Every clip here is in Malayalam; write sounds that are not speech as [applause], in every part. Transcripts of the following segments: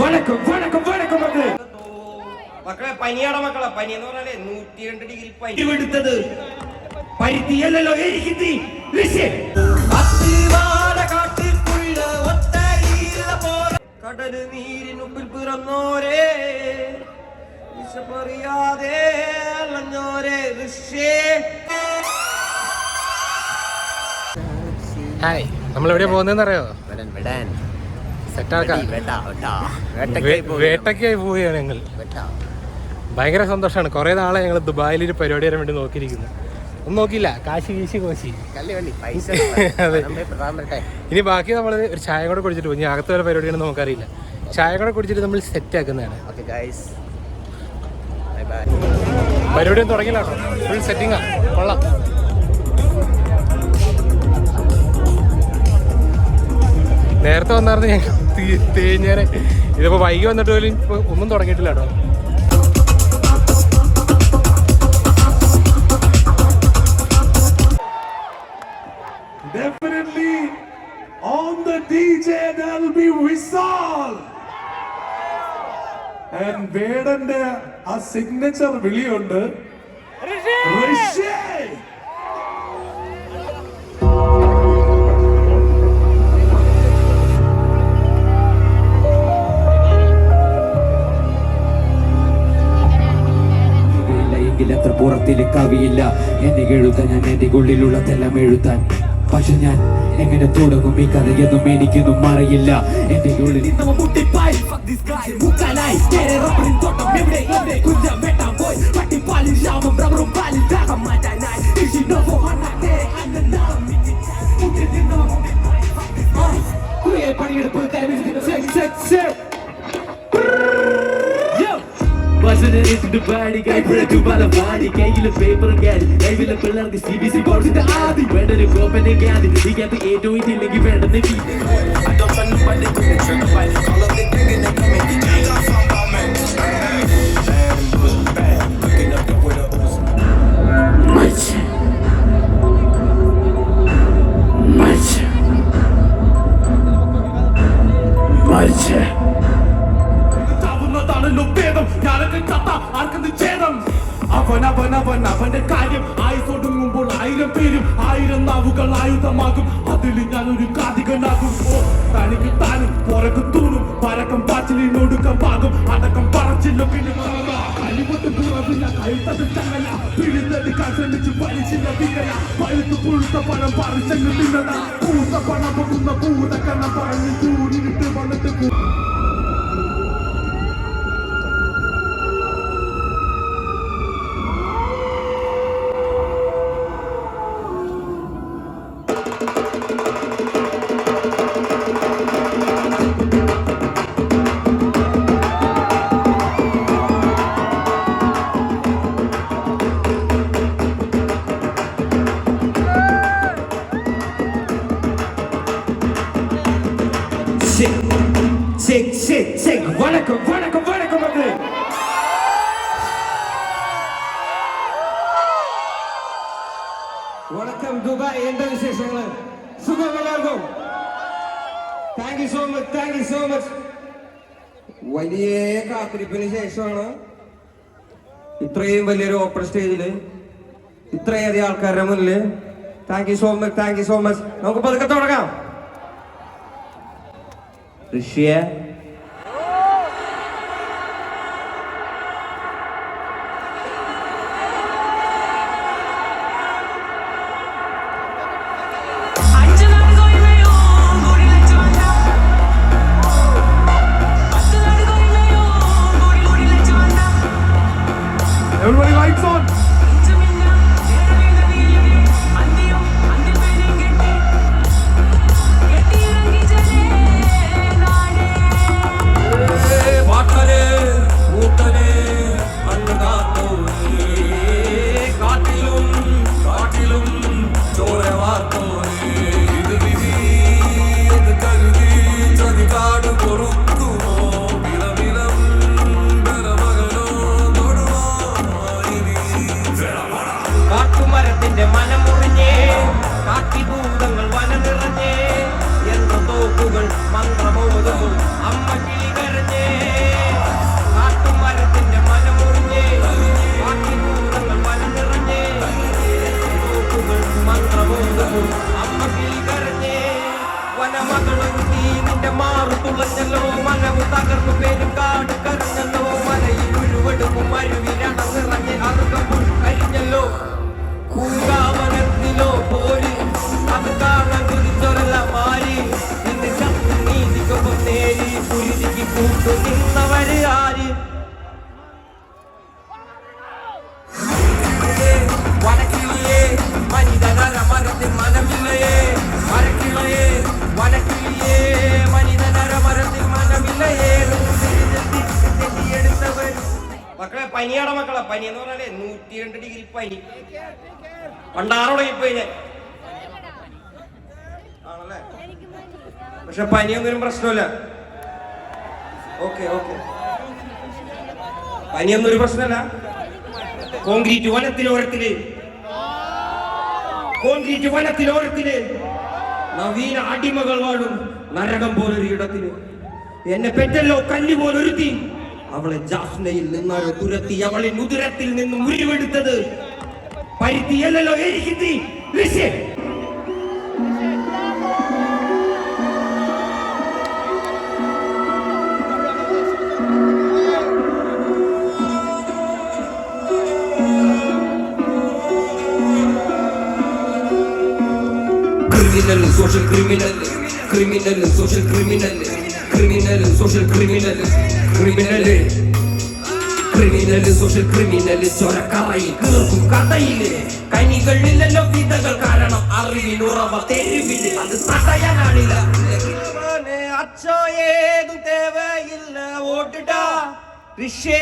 വടക്കും വടക്കും വടക്കും മക്കളെ. മക്കളെ പനിയാട മക്കളെ. പനി എന്ന് പറഞ്ഞാലേ നൂറ്റി രണ്ട് ഡിഗ്രി പനി. എടുത്തത് പരിധിയല്ലോ എനിക്ക് കടൽ നീരിനുപ്പിൽ പിറന്നോരേ. വിശപ്പറിയാതെ അലഞ്ഞോരേ ഋഷ്യേ ഹായ് നമ്മൾ എവിടെയാ പോകുന്നതെന്ന് അറിയോ വേട്ടയ്ക്കായി പോവുകയാണ്. ഞങ്ങൾ. ഭയങ്കര സന്തോഷമാണ് കുറെ നാളെ ഞങ്ങൾ ദുബായിൽ ഒരു പരിപാടി വരാൻ വേണ്ടി നോക്കിയിരിക്കുന്നു. ഒന്നും നോക്കിയില്ല. കാശി വീശി കോശി. [laughs] അതെ. ഇനി ബാക്കി നമ്മൾ ഒരു ചായ കൂടെ കുടിച്ചിട്ട് പോകും ഇനി അകത്ത് വരെ പരിപാടിയാണെന്ന് നമുക്കറിയില്ല. ചായ കൂടെ കുടിച്ചിട്ട് നമ്മൾ സെറ്റ് ആക്കുന്നതാണ്. പരിപാടി ഒന്നും തുടങ്ങില്ല കേട്ടോ. ഫുൾ സെറ്റിംഗാ കൊള്ളാം. നേരത്തെ വന്നായിരുന്നു ഞങ്ങൾ തീ- തേഞ്ഞേനെ. ഇതിപ്പോ വൈകി വന്നിട്ട് പോലും ഇപ്പൊ ഒന്നും തുടങ്ങിയിട്ടില്ല കേട്ടോ. Definitely on the DJ there'll be Vishal. And വേടന്റെ ആ സിഗ്നേച്ചർ വിളിയുണ്ട്. ഋഷി! പുറത്തിൽ കവിയില്ല. എന്നെ എഴുതാൻ ഞാൻ എന്റെ ഉള്ളിലുള്ളതെല്ലാം എഴുതാൻ. പക്ഷെ ഞാൻ എങ്ങനെ തുടങ്ങും? ഈ കഥയൊന്നും എനിക്കൊന്നും അറിയില്ല എന്റെ ഉള്ളിൽ പണിയെടുപ്പ്. വസനത്തിന്റെ പാടി കൈപ്പിഴച്ചു പല പാടി കയ്യിലെ പേപ്പർ കാരി കൈവിലെ പിള്ളേർക്ക് സി ബി സി ബോർഡിന്റെ ആദി വേണ്ടൊരു കോപ്പന്റെ ഗാദി ഇതിനകത്ത് ഏറ്റവും ഇല്ലെങ്കിൽ വേണ്ടെന്ന് പൂത്ത പണം പൊക്കുന്ന പൂതക്കണ്ണം പറഞ്ഞ് ചൂടിട്ട് വന്നിട്ട് ദുബായ് എന്താ വിശേഷങ്ങൾ സുഖം എല്ലാവർക്കും. Thank you so much thank you so much വലിയ കാത്തിരിപ്പിന് ശേഷമാണ് ഇത്രയും വലിയൊരു ഓപ്പൺ സ്റ്റേജിൽ ഇത്രയധികം ആൾക്കാരുടെ മുന്നിൽ thank you so much thank you so much നമുക്ക് പതുക്കെ തുടങ്ങാം. ഋഷിയ കരഞ്ഞല്ലോ മനവ് തകർന്നു പേരുകാട് കരഞ്ഞല്ലോ. മലയിൽ ഉരുവെടുപ്പും അരുവിരണ നിറഞ്ഞ് അറുകമ്പോൾ കരിഞ്ഞല്ലോ. കൂകാവനത്തിലോ പോരിൽ പണ്ടാറോടെ ഇപ്പൊ ഞാൻ. ആണല്ലേ? പക്ഷെ പനിയൊന്നും പ്രശ്നമില്ല. Okay okay. പനിയൊന്നും ഒരു പ്രശ്നമല്ല. കോൺക്രീറ്റ് വനത്തിലോരത്തിൽ കോൺക്രീറ്റ് വനത്തിലോരത്തിൽ നവീന അടിമകൾ വാഴും നരകം പോലൊരു ഇടത്തിൽ. എന്നെ പെറ്റല്ലോ കല്ല് പോലൊരുത്തി. അവളെ ജാസ്നയിൽ നിന്നാരോ തുരത്തി അവളെ മുതിരത്തിൽ നിന്നും ഉരുവെടുത്തത്. Παρητιέλ Ελογέρη τι, λύσε. Kriminalin, social criminalin, criminalin, social criminalin, criminalin, social criminalin, criminalin. Criminal social ക്രിമിനലി ചൊരക്കറയിൽ തീർക്കും കഥയിൽ. കനികളിലല്ലോ വിധകൾ കാരണം അറിവിനുറവ തെരുവിൽ. അത് തടയാനാണില്ല അച്ഛോ ഏതു തേവയില്ല ഓട്ടിട്ടാ ഋഷേ.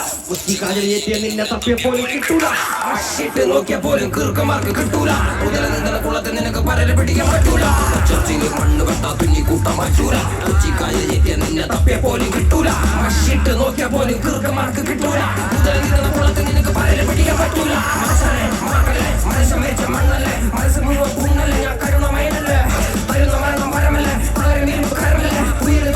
കൂട്ടാൻ പറ്റൂല കുത്തിക്കാലിലേറ്റിയ നിന്നെ തപ്പിയ പോലും കിട്ടൂല അഷിട്ട് നോക്കിയ പോലും കീർക്കമാർക്ക് കിട്ടൂല മുതല നിന്ന കുളത്ത് നിനക്ക് പരൽ പിടിക്കാൻ പറ്റൂല ചർച്ചയിൽ മണ്ണ് കണ്ട തുന്നി കൂട്ടാൻ പറ്റൂല കുത്തിക്കാലിലേറ്റിയ നിന്നെ തപ്പിയ പോലും കിട്ടൂല അഷിട്ട് നോക്കിയ പോലും കീർക്കമാർക്ക് കിട്ടൂല മുതല നിന്ന കുളത്ത് നിനക്ക് പരൽ പിടിക്കാൻ പറ്റൂല മനസ്സല്ലേ മറക്കല്ലേ മനസ്സം വെച്ച മണ്ണല്ലേ മനസ്സ് മുഴുവൻ പുണ്ണല്ലേ ഞാൻ കരുണമയനല്ലേ തരുന്ന മരണം മരമല്ലേ വളരെ നീരുമ്പ് കരമല്ലേ ഉയര്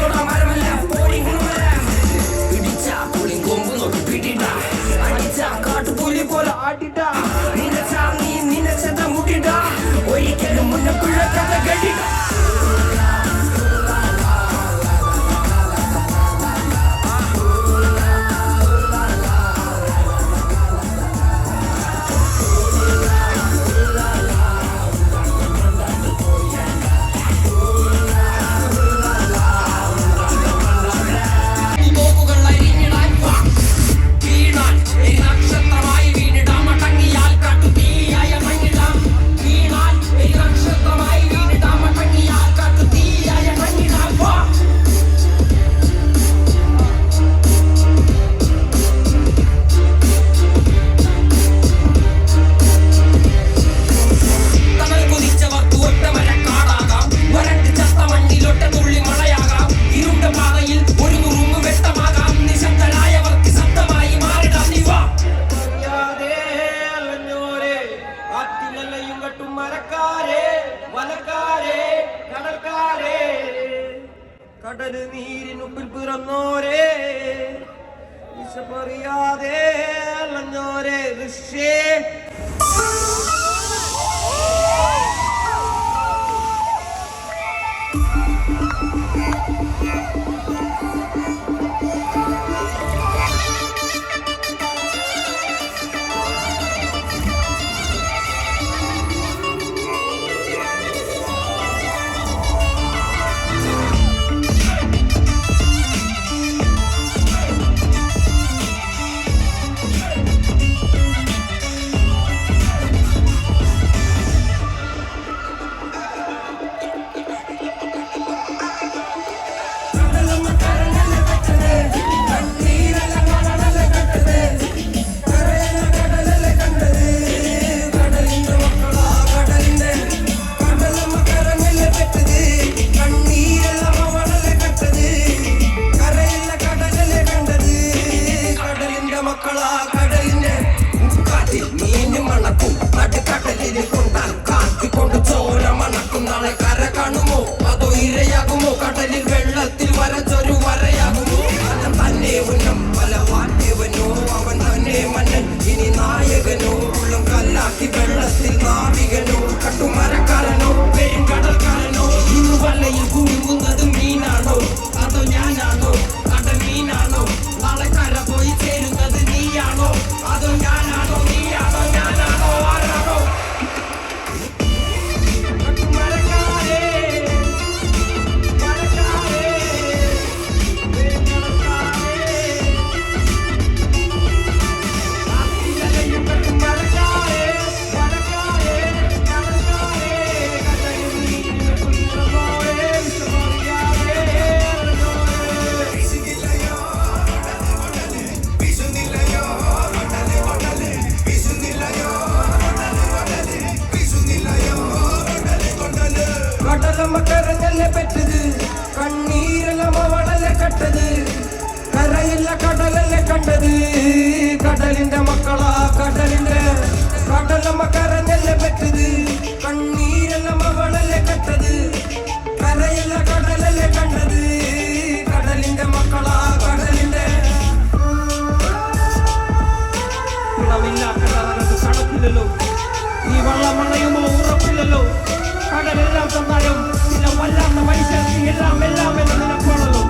എല്ലാം എല്ലാം എന്ന് നിലപ്പാണല്ലോ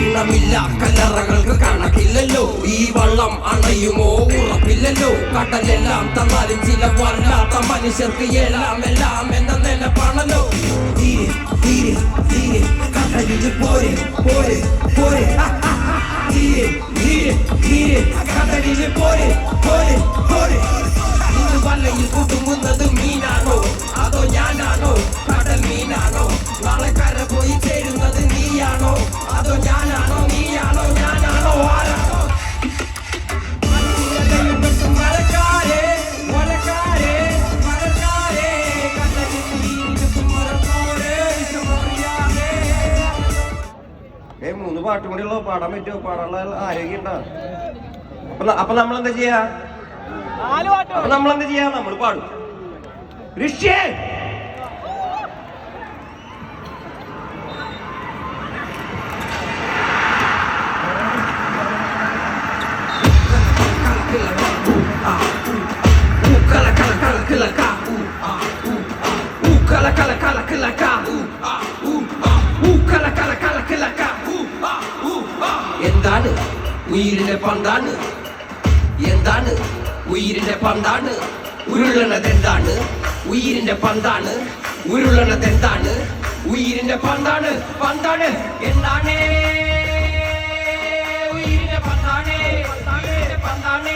ഇണമില്ല കല്ലറകൾക്ക് കണക്കില്ലല്ലോ. ഈ വള്ളം അണയുമോ? ഉറപ്പില്ലല്ലോ. കടലെല്ലാം തന്നാലും ചില വല്ലാത്ത മനുഷ്യർക്ക് എല്ലാം എല്ലാം എന്ന നിലപ്പാണല്ലോ. തീരെ തീരെ തീരെ. കടലിൽ പോരെ പോരെ പോരെ. [laughs] hit it, hit it, hit it. I got that in it, boy. പാട്ടും കൂടി ഉള്ളു പാടാൻ പറ്റുമോ? പാടാനുള്ള ആരോഗ്യം ഉണ്ടാവും അപ്പൊ അപ്പൊ നമ്മൾ എന്താ ചെയ്യാ അപ്പൊ നമ്മൾ എന്താ ചെയ്യാ? നമ്മൾ പാടും. ഋഷ്യേ ഉയിരിന്റെ പന്താണ്. എന്താണ്? ഉയിരിന്റെ പന്താണ്. ഉരുളണത് എന്താണ് ഉയിരിന്റെ പന്താണ്. ഉരുളണത് എന്താണ് ഉയിരിന്റെ പന്താണ്. പന്താണ്. എന്താണ്? ഉയിരിന്റെ പന്താണ്. പന്താണ്.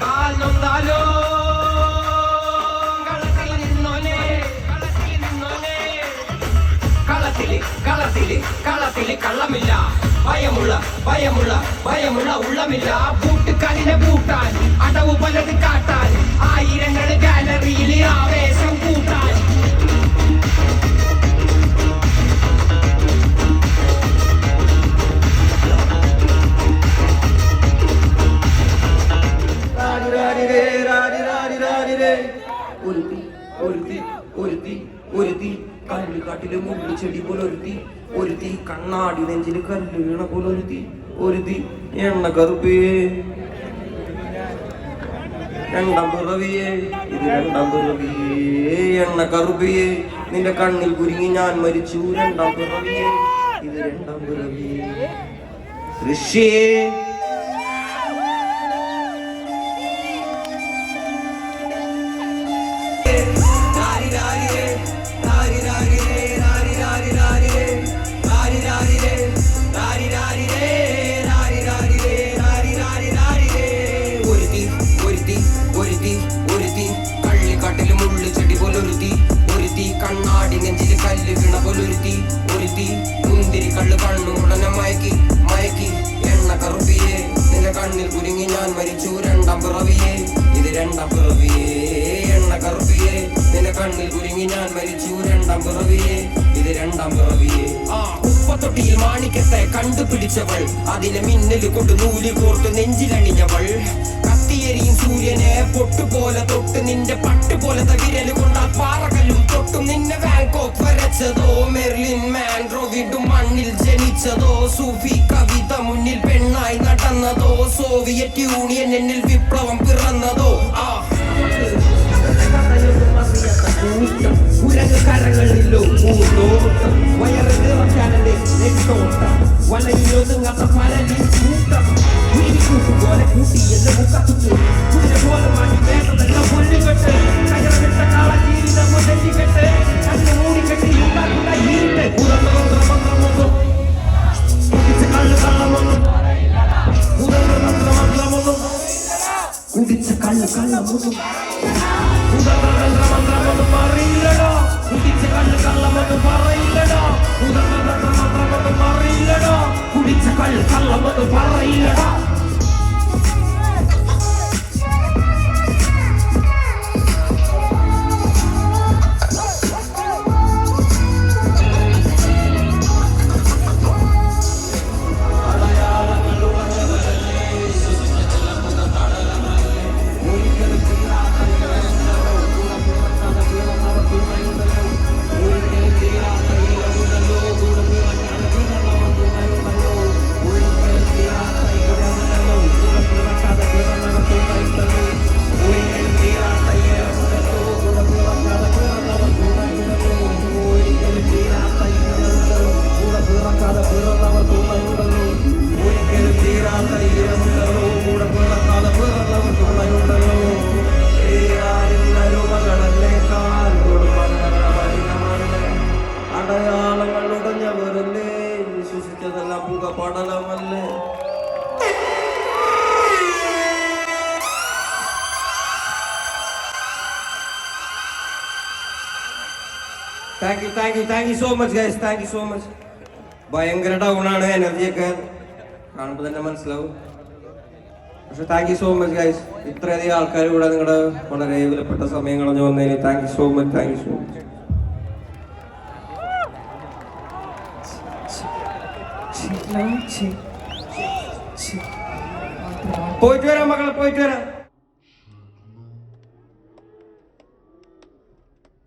കാൽ നൊന്താലോ കളത്തിൽ നിന്നോനെ. കളത്തിൽ നിന്നോനെ. കളത്തിൽ കളത്തിൽ കളത്തിൽ കള്ളമില്ല. பயமுள்ள பயமுள்ள பயமுள்ள உள்ளமில்லா. பூட்டு கடின பூட்டான் அடவு பலது காட்டான். ஆயிரங்கள் கேலரியில் ஆவேசம் கூட்டான். ஒருத்தி ஒருத்தி ஒருத்தி ஒருத்தி കല്ലുകാട്ടിൽ മുള്ളിച്ചെടി പോലെ ഒരുത്തി ഒരുത്തി കണ്ണാടി നെഞ്ചിൽ കല്ല് വീണ പോലെ ഒരുത്തി ഒരുത്തി കറുപ്പേ. രണ്ടാം പിറവിയേ ഇത് രണ്ടാം പിറവിയേ എണ്ണ കറുപ്പിയേ നിന്റെ കണ്ണിൽ കുരുങ്ങി ഞാൻ മരിച്ചു രണ്ടാം പിറവിയേ ഇത് രണ്ടാം പിറവിയേ ഋഷിയേ കണ്ടുപിടിച്ചവൾ അതിനെ മിന്നൽ കൊണ്ട് നൂൽ കോർത്ത് നെഞ്ചിലണിഞ്ഞവൾ കത്തിയെരിയും സൂര്യനെ പൊട്ടുപോലെ തൊട്ട് നിന്റെ പട്ടുപോലെ തകിരൽ കൊണ്ട് ആ പാറകല്ലും തൊട്ടും നിന്നെ ബാങ്കോക്ക് വരച്ചതോ മെർലിൻ മാൻഡ്രോ വീണ്ടും മണ്ണിൽ ജനിച്ചതോ സൂഫി കവിത മുന്നിൽ പെണ്ണായി നടന്നതോ സോവിയറ്റ് യൂണിയൻ എന്നിൽ വിപ്ലവം പിറന്നതോ ആ ഉരങ്ങ് കരങ്ങളിലോ കൂട്ടോട്ടം വയറ് നിറയ്ക്കാനല്ലേ നെട്ടോട്ടം വലയിലൊതുങ്ങാത്ത പലരിൽ കൂട്ടം കൂട്ടും പോലെ കൂട്ടി എന്നെ മുക്കത്തുന്നു കുതിര പോലെ മാറ്റി വേണ്ടതെല്ലാം കൊല്ലുകെട്ട് കയറിട്ട കാള ജീവിതം തെറ്റിക്കെട്ട് കണ്ണ് മൂടിക്കെട്ടി ഉണ്ടാക്കുന്ന ഇരുട്ട് ഉദന്തമന്ത്രം മന്ത്രമൊന്നും കുടിച്ച കള്ള് കള്ളമൊന്നും ഉദന്തമന്ത്ര മന്ത്രമൊന്നും കുടിച്ച കള്ള് കള്ളമൊന്നും ഉദന്തമന്ത്രമന്ത്രമൊന്നും അറിയില്ലടോ കുടിച്ച കള്ള് കള്ളമൊന്നും പറയില്ലടോ കുടിച്ച കള്ള് കള്ളമൊന്നും പറയില്ലടോ thank you thank you thank you so much guys thank you so much ഭയങ്കര ഡൗണാണ് എനർജിയൊക്കെ കാണുമ്പോൾ തന്നെ മനസ്സിലാവും. പക്ഷെ thank you so much guys ഇത്രയധികം ആൾക്കാർ കൂടെ നിങ്ങളുടെ വളരെ വിലപ്പെട്ട സമയം കളഞ്ഞു വന്നതിന് thank you so much thank you so much പോയിട്ട് വരാം മക്കളെ പോയിട്ട് വരാം.